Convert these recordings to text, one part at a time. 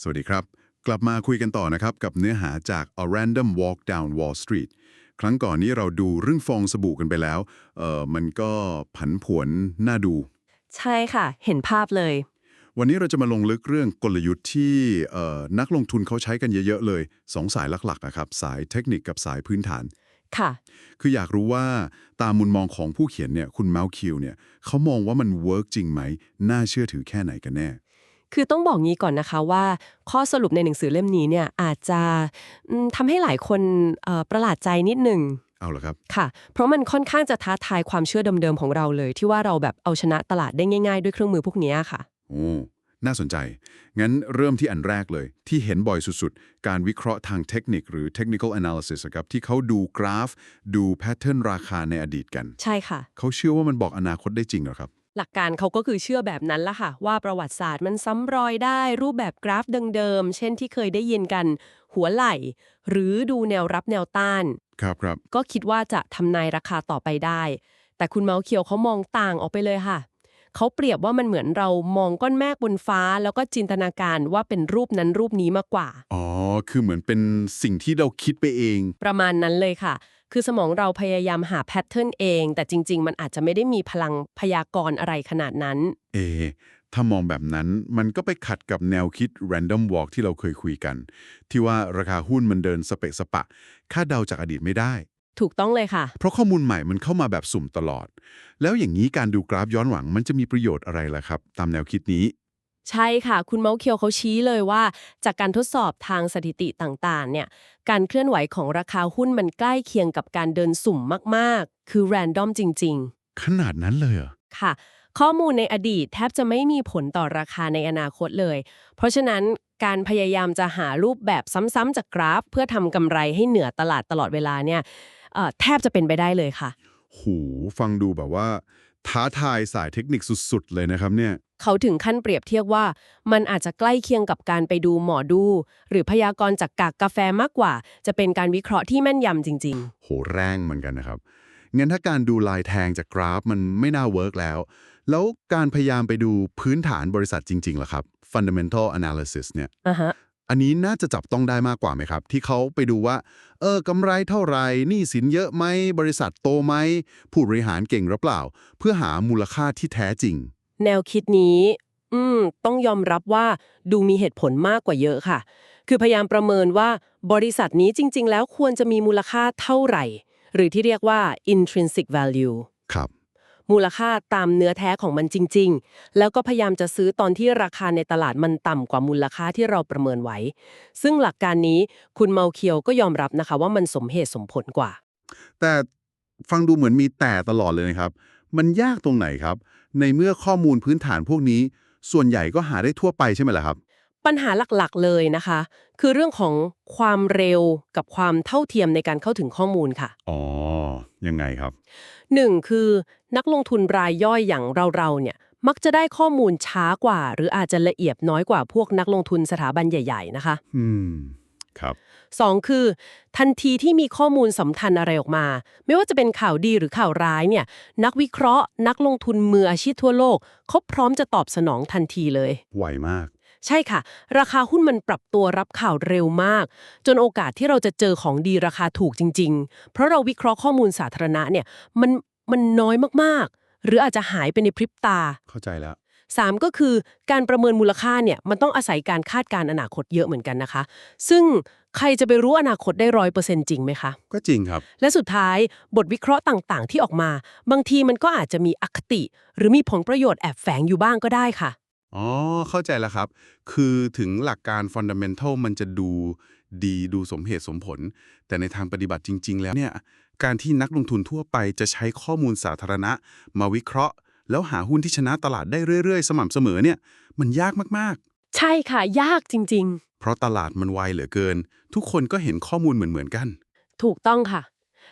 สวัสดีครับ กลับมาคุยกันต่อนะครับกับเนื้อหาจาก A Random Walk Down Wall Street ครั้งก่อนนี้เราดูเรื่องฟองสบู่กันไปแล้ว เอ่อมันก็ผันผวนน่าดู ใช่ค่ะ เห็นภาพเลย วันนี้เราจะมาลงลึกเรื่องกลยุทธ์ที่เอ่อนักลงทุนเขาใช้กันเยอะ ๆ เลยสองสายหลักๆนะครับ สายเทคนิคกับสายพื้นฐาน ค่ะ คืออยากรู้ว่าตามมุมมองของผู้เขียนเนี่ยคุณเมาคิวเนี่ยเขามองว่ามันเวิร์กจริงไหม น่าเชื่อถือแค่ไหนกันแน่ คือต้องบอกงี้ก่อนนะคะว่า ข้อสรุปในหนังสือเล่มนี้เนี่ยอาจจะอืมทำให้หลายคนเอ่อประหลาดใจนิดหนึ่งเอาละครับค่ะ เพราะมันค่อนข้างจะท้าทายความเชื่อเดิมๆของเราเลย ที่ว่าเราแบบเอาชนะตลาดได้ง่าย ๆ ด้วยเครื่องมือพวกเนี้ยค่ะโอ้น่าสนใจ งั้นเริ่มที่อันแรกเลย ที่เห็นบ่อยสุดๆ การวิเคราะห์ทางเทคนิคหรือ technical analysis อะครับที่เขาดูกราฟ ดูแพทเทิร์นราคาในอดีตกัน ใช่ค่ะ เขาเชื่อว่ามันบอกอนาคตได้จริงเหรอครับ หลักการเขาก็คือเชื่อแบบนั้นละค่ะ ว่าประวัติศาสตร์มันซ้ำรอยได้รูปแบบกราฟเดิมๆ เช่นที่เคยได้ยินกัน หัวไหล่ หรือดูแนวรับแนวต้าน ครับครับก็คิดว่าจะทำนายราคาต่อไปได้ แต่คุณเมาส์เขียวเขามองต่างออกไปเลยค่ะ เขาเปรียบว่ามันเหมือนเรามองก้อนเมฆบนฟ้า แล้วก็จินตนาการว่าเป็นรูปนั้นรูปนี้มากกว่า อ๋อ คือเหมือนเป็นสิ่งที่เราคิดไปเอง ประมาณนั้นเลยค่ะ คือสมองเราพยายามหาแพทเทิร์นเอง แต่จริง ๆ มันอาจจะไม่ได้มีพลังพยากรณ์อะไรขนาดนั้น เอ ถ้ามองแบบนั้นมันก็ไปขัดกับแนวคิด random walk ที่เราเคยคุยกัน ที่ว่าราคาหุ้นมันเดินสเปะสปะ คาดเดาจากอดีตไม่ได้ ถูกต้องเลยค่ะ เพราะข้อมูลใหม่มันเข้ามาแบบสุ่มตลอด แล้วอย่างนี้การดูกราฟย้อนหลังมันจะมีประโยชน์อะไรล่ะครับ ตามแนวคิดนี้ ใช่ค่ะ คุณเมาส์เคียวเขาชี้เลยว่า จากการทดสอบทางสถิติต่างๆ เนี่ย การเคลื่อนไหวของราคาหุ้นมันใกล้เคียงกับการเดินสุ่มมากๆ คือแรนดอมจริง ขนาดนั้นเลยเหรอๆ ค่ะ ข้อมูลในอดีตแทบจะไม่มีผลต่อราคาในอนาคตเลย เพราะฉะนั้นการพยายามจะหารูปแบบซ้ำๆจากกราฟ เพื่อทำกำไรให้เหนือตลาดตลอดเวลาเนี่ยเอ่อแทบจะเป็นไปได้เลยค่ะ หูฟังดูแบบว่า ท้าทายสายเทคนิคสุดๆ เลยนะครับเนี่ย เขาถึงขั้นเปรียบเทียบว่า มันอาจจะใกล้เคียงกับการไปดูหมอดู หรือพยากรณ์จากกากกาแฟมากกว่า จะเป็นการวิเคราะห์ที่แม่นยำจริง โหแรงเหมือนกันนะครับ งั้นถ้าการดูลายแทงจากกราฟมันไม่น่าเวิร์กแล้ว แล้วการพยายามไปดูพื้นฐานบริษัทจริงๆล่ะครับ fundamental analysis เนี่ย ๆอะฮะ อันนี้น่าจะจับต้องได้มากกว่าไหมครับ ที่เขาไปดูว่า เออกำไรเท่าไหร่หนี้สินเยอะไหมบริษัทโตไหมผู้บริหารเก่งหรือเปล่า เพื่อหามูลค่าที่แท้จริง แนวคิดนี้ อืม ต้องยอมรับว่าดูมีเหตุผลมากกว่าเยอะค่ะ คือพยายามประเมินว่าบริษัทนี้จริง ๆ แล้วควรจะมีมูลค่าเท่าไหร่ หรือที่เรียกว่า intrinsic value ครับ มูลค่าตามเนื้อแท้ของมันจริง ๆ แล้วก็พยายามจะซื้อตอนที่ราคาในตลาดมันต่ำกว่ามูลค่าที่เราประเมินไว้ ซึ่งหลักการนี้คุณเมาเคียวก็ยอมรับนะคะว่ามันสมเหตุสมผลกว่า แต่ฟังดูเหมือนมีแต่ตลอดเลยนะครับ มันยากตรงไหนครับ ในเมื่อข้อมูลพื้นฐานพวกนี้ ส่วนใหญ่ก็หาได้ทั่วไปใช่ไหมล่ะครับ ปัญหาหลักๆเลยนะคะ คือเรื่องของความเร็วกับความเท่าเทียมในการเข้าถึงข้อมูลค่ะ อ๋อ ยังไงครับ หนึ่งคือนักลงทุนรายย่อยอย่างเราๆเนี่ยมักจะได้ข้อมูลช้ากว่า หรืออาจจะละเอียดน้อยกว่าพวกนักลงทุนสถาบันใหญ่ ๆ นะคะ อืม ครับสองคือ ทันทีที่มีข้อมูลสำคัญอะไรออกมา ไม่ว่าจะเป็นข่าวดีหรือข่าวร้ายเนี่ย นักวิเคราะห์ นักลงทุนมืออาชีพทั่วโลกเขาพร้อมจะตอบสนองทันทีเลย ไวมาก ใช่ค่ะ ราคาหุ้นมันปรับตัวรับข่าวเร็วมาก จนโอกาสที่เราจะเจอของดีราคาถูกจริง ๆ เพราะเราวิเคราะห์ข้อมูลสาธารณะเนี่ยมันมันน้อยมากๆ หรืออาจจะหายไปในพริบตา เข้าใจแล้ว 3 ก็คือการประเมินมูลค่าเนี่ยมันต้องอาศัยการคาดการณ์อนาคตเยอะเหมือนกันนะคะ ซึ่งใครจะไปรู้อนาคตได้ร้อยเปอร์เซ็นต์จริงไหมคะ ก็จริงครับ และสุดท้ายบทวิเคราะห์ต่างๆ ที่ออกมา บางทีมันก็อาจจะมีอคติ หรือมีผลประโยชน์แอบแฝงอยู่บ้างก็ได้ค่ะ อ๋อ เข้าใจแล้วครับ คือถึงหลักการ fundamental มันจะดูดีดูสมเหตุสมผล แต่ในทางปฏิบัติจริง ๆ แล้วเนี่ย การที่นักลงทุนทั่วไปจะใช้ข้อมูลสาธารณะ มาวิเคราะห์ แล้วหาหุ้นที่ชนะตลาดได้เรื่อย ๆ สม่ำเสมอเนี่ย มันยากมากใช่ค่ะ ยากจริงๆๆเพราะตลาดมันไวเหลือเกิน ทุกคนก็เห็นข้อมูลเหมือนๆกัน ถูกต้องค่ะ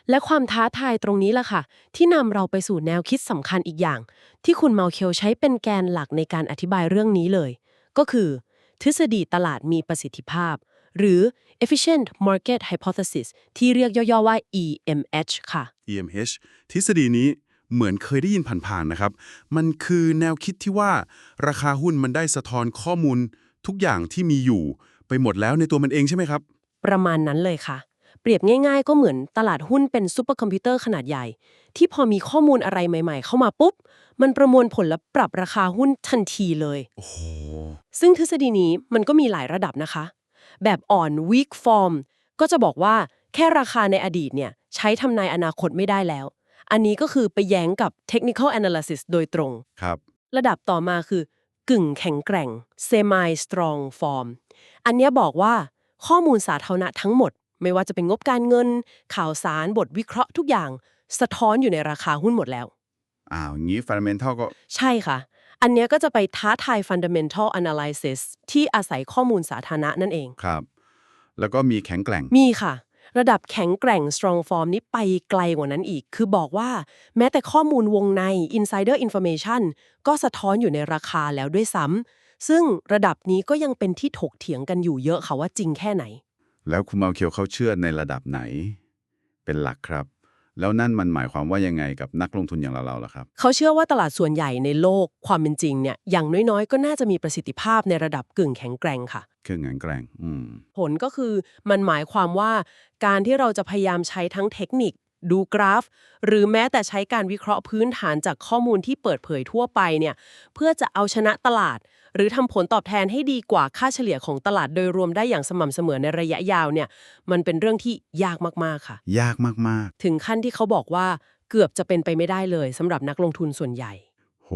และความท้าทายตรงนี้ล่ะค่ะ ที่นำเราไปสู่แนวคิดสำคัญอีกอย่าง ที่คุณเมาเคียวใช้เป็นแกนหลักในการอธิบายเรื่องนี้เลย ก็คือ ทฤษฎีตลาดมีประสิทธิภาพ หรือ efficient market hypothesis ที่เรียกย่อๆว่า EMH ค่ะ EMH ทฤษฎีนี้เหมือนเคยได้ยินผ่านๆนะครับ มันคือแนวคิดที่ว่าราคาหุ้นมันได้สะท้อนข้อมูลทุกอย่างที่มีอยู่ ไปหมดแล้วในตัวมันเองใช่ไหมครับ ประมาณนั้นเลยค่ะ เปรียบง่ายๆ ก็เหมือนตลาดหุ้นเป็นซูเปอร์คอมพิวเตอร์ขนาดใหญ่ ที่พอมีข้อมูลอะไรใหม่ ๆ เข้ามาปุ๊บ มันประมวลผลและปรับราคาหุ้นทันทีเลยโอ้โหซึ่งทฤษฎีนี้มันก็มีหลายระดับนะคะ แบบอ่อน weak form ก็จะบอกว่าแค่ราคาในอดีตเนี่ยใช้ทำนายอนาคตไม่ได้แล้ว อันนี้ก็คือไปแย้งกับ technical analysis โดยตรงครับ ระดับต่อมาคือกึ่งแข็งแกร่ง semi strong form อันเนี้ยบอกว่าข้อมูลสาธารณะทั้งหมด ไม่ว่าจะเป็นงบการเงิน ข่าวสารบทวิเคราะห์ทุกอย่าง สะท้อนอยู่ในราคาหุ้นหมดแล้ว อ้าวงี้ fundamental ก็ ใช่ค่ะ อันเนี้ยก็จะไปท้าทาย fundamental analysis ที่อาศัยข้อมูลสาธารณะนั่นเอง ครับ แล้วก็มีแข็งแกร่ง มีค่ะ ระดับแข็งแกร่ง strong form นี้ไปไกลกว่านั้นอีก คือบอกว่าแม้แต่ข้อมูลวงใน insider information ก็สะท้อนอยู่ในราคาแล้วด้วยซ้ำซึ่งระดับนี้ก็ยังเป็นที่ถกเถียงกันอยู่เยอะค่ะว่าจริงแค่ไหน แล้วคุณมาเคียวเขาเชื่อในระดับไหน เป็นหลักครับ แล้วนั่นมันหมายความว่ายังไงกับนักลงทุนอย่างเราๆล่ะครับ เขาเชื่อว่าตลาดส่วนใหญ่ในโลกความเป็นจริงเนี่ยอย่างน้อยๆ ก็น่าจะมีประสิทธิภาพในระดับกึ่งแข็งแกร่งค่ะ เครื่องแข็งแกร่งอืมผลก็คือมันหมายความว่าการที่เราจะพยายามใช้ทั้งเทคนิค ดูกราฟ หรือแม้แต่ใช้การวิเคราะห์พื้นฐานจากข้อมูลที่เปิดเผยทั่วไปเนี่ยเพื่อจะเอาชนะตลาด หรือทำผลตอบแทนให้ดีกว่าค่าเฉลี่ยของตลาดโดยรวมได้อย่างสม่ำเสมอในระยะยาวเนี่ยมันเป็นเรื่องที่ยากมากๆค่ะ ยากมากถึงขั้นที่เขาบอกว่าเกือบจะเป็นไปไม่ได้เลยสำหรับนักลงทุนส่วนใหญ่ ๆ โห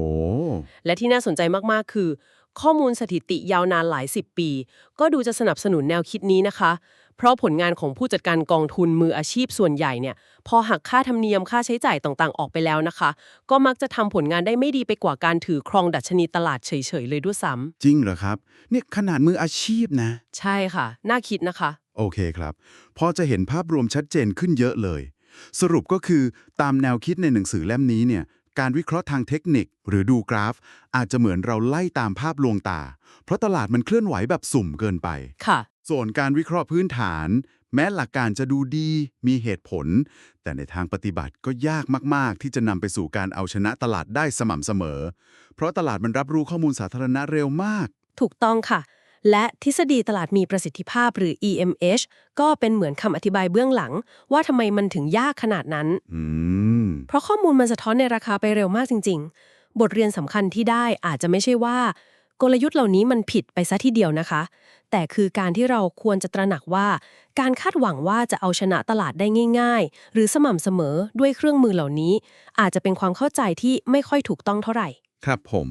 และที่น่าสนใจมาก ๆ คือ ข้อมูลสถิติยาวนานหลายสิบปี ก็ดูจะสนับสนุนแนวคิดนี้นะคะ เพราะผลงานของผู้จัดการกองทุนมืออาชีพส่วนใหญ่เนี่ยพอหักค่าธรรมเนียมค่าใช้จ่ายต่างๆ ออกไปแล้วนะคะ ก็มักจะทำผลงานได้ไม่ดีไปกว่าการถือครองดัชนีตลาดเฉยๆเลยด้วยซ้จริงเหรอครับเนี่ยขนาดมืออาชีพนะำใช่ค่ะ น่าคิดนะคะ โอเคครับพอจะเห็นภาพรวมชัดเจนขึ้นเยอะเลย สรุปก็คือตามแนวคิดในหนังสือเล่มนี้เนี่ยการวิเคราะห์ทางเทคนิคหรือดูกราฟ อาจจะเหมือนเราไล่ตามภาพลวงตา เพราะตลาดมันเคลื่อนไหวแบบสุ่มเกินไป ค่ะ ส่วนการวิเคราะห์พื้นฐาน แม้หลักการจะดูดีมีเหตุผล แต่ในทางปฏิบัติก็ยากมาก ๆ ที่จะนำไปสู่การเอาชนะตลาดได้สม่ำเสมอ เพราะตลาดมันรับรู้ข้อมูลสาธารณะเร็วมาก ถูกต้องค่ะ และทฤษฎีตลาดมีประสิทธิภาพหรือ EMH ก็เป็นเหมือนคำอธิบายเบื้องหลัง ว่าทำไมมันถึงยากขนาดนั้นอืมเพราะข้อมูลมันสะท้อนในราคาไปเร็วมากจริง ๆ บทเรียนสำคัญที่ได้อาจจะไม่ใช่ว่า กลยุทธ์เหล่านี้มันผิดไปซะทีเดียวนะคะ แต่คือการที่เราควรจะตระหนักว่า การคาดหวังว่าจะเอาชนะตลาดได้ง่าย ๆ หรือสม่ำเสมอด้วยเครื่องมือเหล่านี้ อาจจะเป็นความเข้าใจที่ไม่ค่อยถูกต้องเท่าไหร่ ครับผม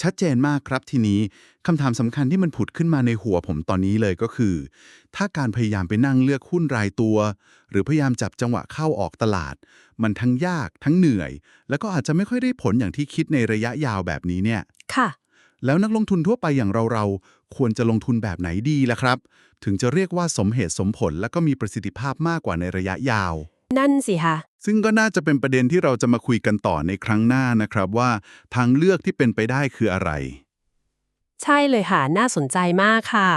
ชัดเจนมากครับทีนี้คำถามสำคัญที่มันผุดขึ้นมาในหัวผมตอนนี้เลยก็คือ ถ้าการพยายามไปนั่งเลือกหุ้นรายตัว หรือพยายามจับจังหวะเข้าออกตลาด มันทั้งยากทั้งเหนื่อย แล้วก็อาจจะไม่ค่อยได้ผลอย่างที่คิดในระยะยาวแบบนี้เนี่ย ค่ะ แล้วนักลงทุนทั่วไปอย่างเราๆ ควรจะลงทุนแบบไหนดีล่ะครับ ถึงจะเรียกว่าสมเหตุสมผลและก็มีประสิทธิภาพมากกว่าในระยะยาว นั่นสิคะซึ่งก็น่าจะเป็นประเด็นที่เราจะมาคุยกันต่อในครั้งหน้านะครับว่าทางเลือกที่เป็นไปได้คืออะไร ใช่เลยค่ะ น่าสนใจมากค่ะ